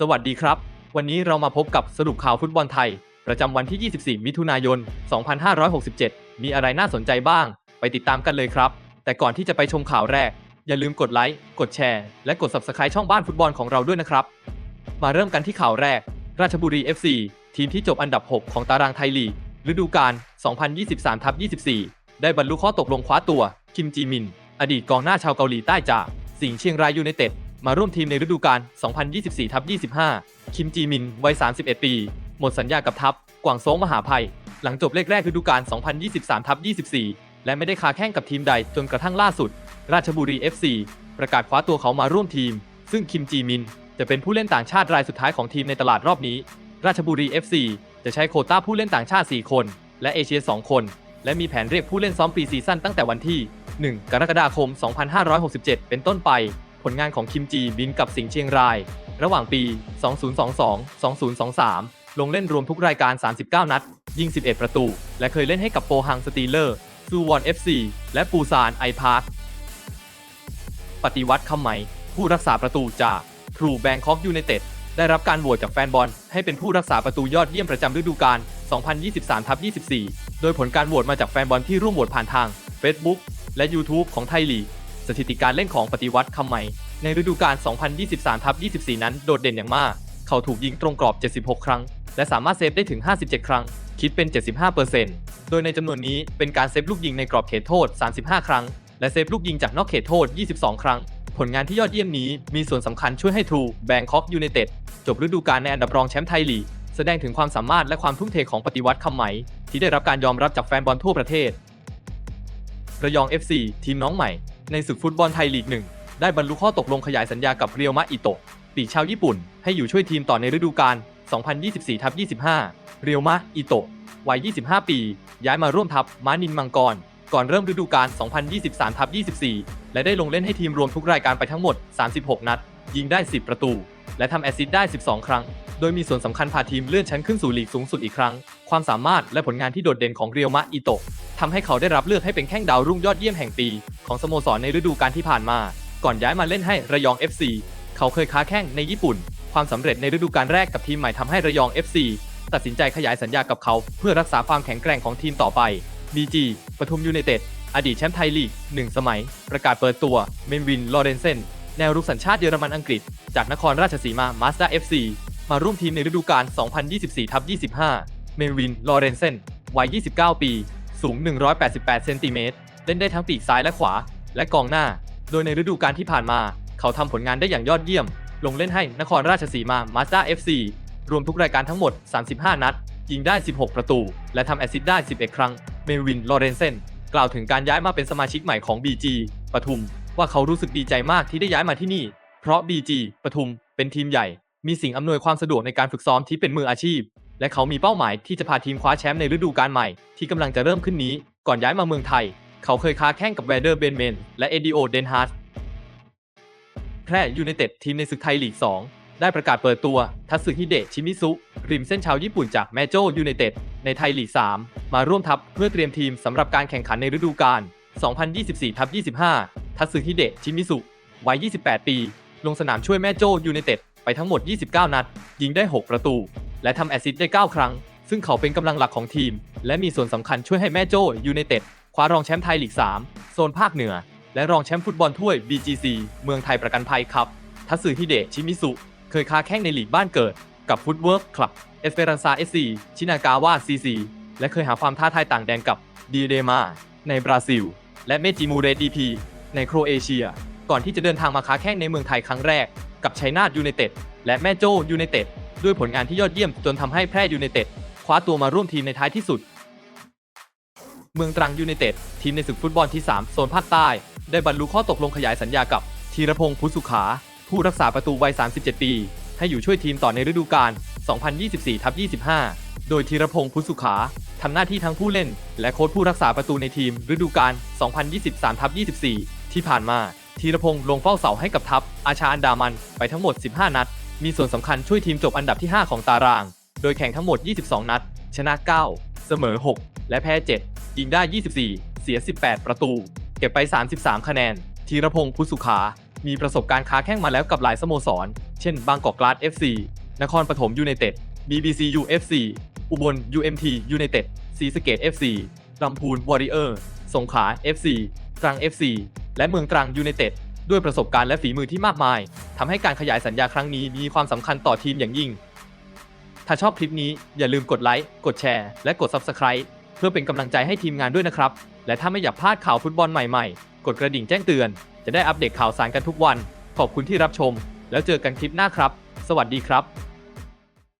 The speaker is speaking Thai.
สวัสดีครับ วันนี้เรามาพบกับสรุปข่าวฟุตบอลไทย ประจำวันที่ 24 มิถุนายน 2567 มีอะไรน่าสนใจบ้าง ไปติดตามกันเลยครับ แต่ก่อนที่จะไปชมข่าวแรก อย่าลืมกดไลค์ กดแชร์ และกด Subscribe ช่องบ้านฟุตบอลของเราด้วยนะครับ มาเริ่มกันที่ข่าวแรก ราชบุรี FC ทีมที่จบอันดับ 6 ของตารางไทยลีกฤดูกาล 2023-24 ได้บรรลุข้อตกลงคว้าตัว คิมจีมิน อดีตกองหน้าชาวเกาหลีใต้จาก สิงห์เชียงรายยูไนเต็ด มาร่วมทีมในฤดูกาล 2024-25 คิมจีมิน วัย 31 ปี หมดสัญญากับทัพ กวางโซงมหาภัย หลังจบเลขแรกฤดูกาล 2023-24 และไม่ได้คาแข่งกับทีมใดจนกระทั่งล่าสุด ราชบุรี FC ประกาศคว้าตัวเขามาร่วมทีม ซึ่งคิมจีมิน จะเป็นผู้เล่นต่างชาติรายสุดท้ายของทีมในตลาดรอบนี้ ราชบุรี FC จะใช้โคต้าผู้เล่นต่างชาติ 4 คน และเอเชีย 2 คน และมีแผนเรียกผู้เล่นซ้อมปีซีซั่นตั้งแต่วันที่ 1 กรกฎาคม 2567 เป็นต้นไป ผลงานของคิมจีบินกับสิงห์เชียงราย ระหว่างปี 2022-2023 ลงเล่นรวมทุกรายการ 39 นัด ยิง 11 ประตู และเคยเล่นให้กับโปฮังสตีเลอร์ซูวอน FC และปูซานไอพาร์คปฏิวัติคำไหม ผู้รักษาประตูจากทรูแบงคอกยูไนเต็ดได้รับการโหวตจากแฟนบอล ให้เป็นผู้รักษาประตูยอดเยี่ยมประจำฤดูกาล 2023-24 โดยผลการโหวตมาจากแฟนบอลที่ร่วมโหวตผ่านทาง Facebook และ YouTube ของไทยลีก สถิติการเล่นของปฏิวัติคำไหม่ ในฤดูกาล 2023-24 นั้นโดดเด่นอย่างมาก เขาถูกยิงตรงกรอบ 76 ครั้ง และสามารถเซฟได้ถึง 57 ครั้ง คิดเป็น 75%โดยในจำนวนนี้เป็นการเซฟลูกยิงในกรอบเขตโทษ 35 ครั้ง และเซฟลูกยิงจากนอกเขตโทษ 22 ครั้ง ผลงานที่ยอดเยี่ยมนี้มีส่วนสำคัญช่วยให้ทรูแบงคอกยูไนเต็ดจบฤดูกาลในอันดับรองแชมป์ไทยลีกแสดงถึงความสามารถและความทุ่มเทของปฏิวัติคำไหม่ ที่ได้รับการยอมรับจากแฟนบอลทั่วประเทศ ระยอง FC ทีมน้องใหม่ ในศึกฟุตบอลไทยลีกหนึ่งได้บรรลุข้อตกลงขยายสัญญากับเรียวมะอิโตะปีชาวญี่ปุ่น ให้อยู่ช่วยทีมต่อในฤดูกาล 2024-25 เรียวมะอิโตะวัย 25 ปี ย้ายมาร่วมทัพม้านินมังกร ก่อนเริ่มฤดูกาล 2023-24 และได้ลงเล่นให้ทีมรวมทุกรายการไปทั้งหมด 36 นัด ยิงได้ 10 ประตู และทำแอซิสได้ 12 ครั้ง โดยมีส่วนสำคัญพาทีมเลื่อนชั้นขึ้นสู่ลีกสูงสุดอีกครั้ง ความสามารถและผลงานที่โดดเด่นของเรียวมะอิโตะ ทำให้เขาได้รับเลือกให้เป็นแข้งดาวรุ่งยอดเยี่ยมแห่งปี ของสโมสรในฤดูกาลที่ผ่านมา ก่อนย้ายมาเล่นให้ระยอง FC เขาเคยค้าแข้งในญี่ปุ่น ความสำเร็จในฤดูกาลแรกกับทีมใหม่ทำให้ระยอง FC ตัดสินใจขยายสัญญากับเขา เพื่อรักษาความแข็งแกร่งของทีมต่อไป BG ปทุมยูไนเต็ดอดีตแชมป์ไทยลีก 1 สมัย ประกาศเปิดตัว เมนวิน ลอเรนเซน แนวรุกสัญชาติเยอรมันอังกฤษ จากนครราชสีมา มาสด้า FC มาร่วมทีมในฤดูกาล 2024-25 เมนวิน ลอเรนเซน วัย 29 ปี สูง 188 เซนติเมตร เล่นได้ทั้งปีกซ้ายและขวา และกองหน้า โดยในฤดูกาลที่ผ่านมา เขาทำผลงานได้อย่างยอดเยี่ยม ลงเล่นให้นครราชสีมามาสด้า FC รวมทุกรายการทั้งหมด 35 นัด ยิงได้ 16 ประตู และทำแอสซิสต์ได้ 11 ครั้ง เมวิน ลอเรนเซน กล่าวถึงการย้ายมาเป็นสมาชิกใหม่ของ BG ปทุม ว่าเขารู้สึกดีใจมากที่ได้ย้ายมาที่นี่ เพราะ BG ปทุม เป็นทีมใหญ่ มีสิ่งอำนวยความสะดวกในการฝึกซ้อมที่เป็นมืออาชีพ และเขามีเป้าหมายที่จะพาทีมคว้าแชมป์ในฤดูกาลใหม่ ที่กำลังจะเริ่มขึ้นนี้ ก่อนย้ายมาเมืองไทย เขาเคยค้าแข่งกับแวเดอร์เบนเมนและเอดิโอเดนฮาร์แพร่ยูไนเต็ดทีมในศึกไทยลีก 2 ได้ประกาศเปิดตัว ทัตสึฮิเดะชิมิซุริมเส้นชาวญี่ปุ่นจากแมโจยูไนเต็ดในไทยลีก 3 มาร่วมทัพเพื่อเตรียมทีมสำหรับการแข่งขันในฤดูกาล 2024ทับ25 ทัตสึฮิเดะชิมิซุวัย 28 ปี ลงสนามช่วยแมโจยูไนเต็ดไปทั้งหมด 29 นัด ยิงได้ 6 ประตู และทำแอสซิสต์ได้ 9 ครั้ง ซึ่งเขาเป็นกำลังหลักของทีม และมีส่วนสำคัญช่วยให้แม่โจยูไนเต็ดคว้ารองแชมป์ไทยลีก 3 โซนภาคเหนือ และรองแชมป์ฟุตบอลถ้วย BGC เมืองไทยประกันภัยครับ ทัตสึฮิเดะชิมิซุเคยค้าแข่งในลีกบ้านเกิด กับฟุตเวิร์กคลับ เอสเปรันซาเอสซีชินากาวาซีซีและเคยหาความท้าทายต่างแดนกับดีเดมาในบราซิล และเมจิมูเรดีพีในโครเอเชีย ก่อนที่จะเดินทางมาค้าแข่งในเมืองไทยครั้งแรก กับชัยนาทยูไนเต็ดและแม่โจ้ยูไนเต็ด ด้วยผลงานที่ยอดเยี่ยมจนทำให้แพร่ยูไนเต็ดคว้าตัวมาร่วมทีมในท้ายที่สุด เมืองตรังยูไนเต็ดทีมในศึกฟุตบอลที่ 3 โซนภาคใต้ ได้บรรลุข้อตกลงขยายสัญญากับธีรพงศ์พุสุขา ผู้รักษาประตูวัย 37 ปี ให้อยู่ช่วยทีมต่อในฤดูกาล 2024-25 โดยธีรพงศ์พุสุขาทำหน้าที่ทั้งผู้เล่น และโค้ชผู้รักษาประตูในทีมฤดูกาล 2023-24 ที่ผ่านมาธีรพงศ์ลงเฝ้าเสาให้กับทัพอาชาอันดามันไปทั้งหมด 15 นัด มีส่วนสำคัญช่วยทีมจบอันดับที่ 5 ของตาราง โดยแข่งทั้งหมด 22 นัด ชนะ 9 เสมอ 6 และแพ้ 7 ยิงได้ 24 เสีย 18 ประตู เก็บไป 33 คะแนน ธีรพงศ์พุสุขา มีประสบการณ์ค้าแข้งมาแล้วกับหลายสโมสร เช่น บางกอกกลาส FC นครปฐมยูไนเต็ด BBCU FC อุบล UMT ยูไนเต็ดศรีสเกด FC ลำพูนวอริเออร์ สงขลา FC ตรัง FC และเมืองตรังยูไนเต็ด ด้วยประสบการณ์และฝีมือที่มากมายทำให้การขยายสัญญาครั้งนี้มีความสำคัญต่อทีมอย่างยิ่ง ถ้าชอบคลิปนี้อย่าลืมกดไลค์ กดแชร์ และกด Subscribe เพื่อเป็นกำลังใจให้ทีมงานด้วยนะครับ และถ้าไม่อยากพลาดข่าวฟุตบอลใหม่ๆ กดกระดิ่งแจ้งเตือน จะได้อัปเดตข่าวสารกันทุกวัน ขอบคุณที่รับชม แล้วเจอกันคลิปหน้าครับ สวัสดีครับ